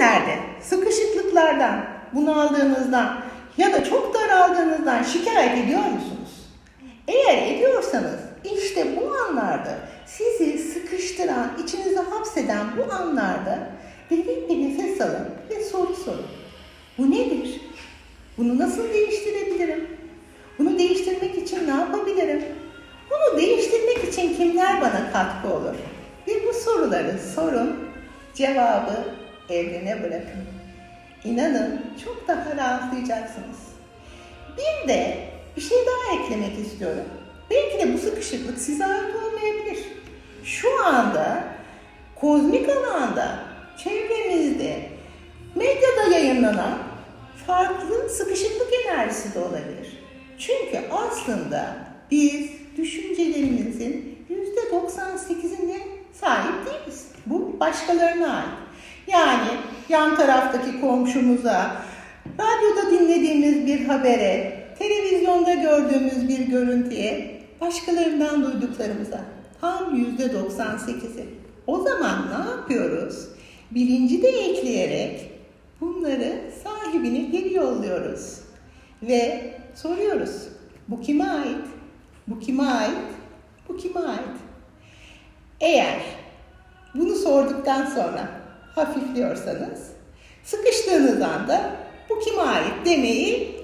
günlerde sıkışıklıklardan, bunaldığınızdan ya da çok daraldığınızdan şikayet ediyor musunuz? Eğer ediyorsanız işte bu anlarda sizi sıkıştıran, içinizi hapseden bu anlarda derin bir nefes alın ve soru sorun. Bu nedir? Bunu nasıl değiştirebilirim? Bunu değiştirmek için ne yapabilirim? Bunu değiştirmek için kimler bana katkı olur? Ve bu soruları sorun, cevabı evrene bırakın. İnanın çok daha rahatlayacaksınız. Bir de bir şey daha eklemek istiyorum. Belki de bu sıkışıklık size ait olmayabilir. Şu anda kozmik alanda, çevremizde, medyada yayınlanan farklı sıkışıklık enerjisi de olabilir. Çünkü aslında biz düşüncelerimizin yüzde 98'ine sahip değiliz. Bu başkalarına ait. Yani yan taraftaki komşumuza, radyoda dinlediğimiz bir habere, televizyonda gördüğümüz bir görüntüye, başkalarından duyduklarımıza tam yüzde 98'i. O zaman ne yapıyoruz? Bilinci de ekleyerek bunları sahibine geri yolluyoruz. Ve soruyoruz. Bu kime ait? Bu kime ait? Bu kime ait? Eğer bunu sorduktan sonra hafifliyorsanız sıkıştığınız anda bu kime ait demeyi.